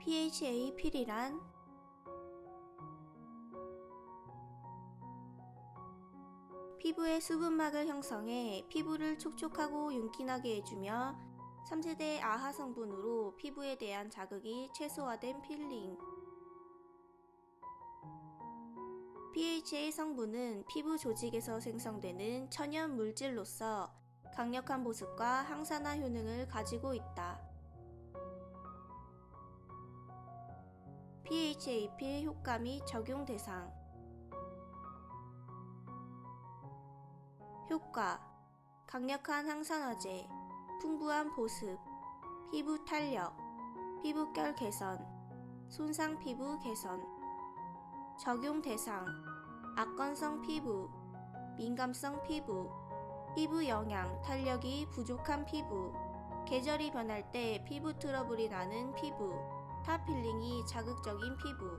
PHA 필이란 피부의 수분막을 형성해 피부를 촉촉하고 윤기나게 해주며 3세대 아하 성분으로 피부에 대한 자극이 최소화된 필링. PHA 성분은 피부 조직에서 생성되는 천연 물질로서 강력한 보습과 항산화 효능을 가지고 있다. PHA 필 효과 및 적용 대상. 효과. 강력한 항산화제, 풍부한 보습, 피부 탄력, 피부결 개선, 손상 피부 개선. 적용 대상. 악건성 피부, 민감성 피부, 피부 영양, 탄력이 부족한 피부, 계절이 변할 때 피부 트러블이 나는 피부, 타 필링이 자극적인 피부.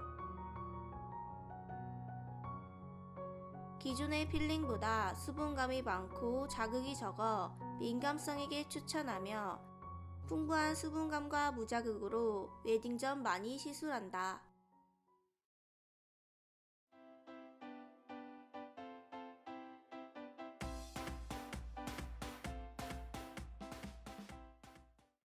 기존의 필링보다 수분감이 많고 자극이 적어 민감성에게 추천하며 풍부한 수분감과 무자극으로 웨딩 전 많이 시술한다.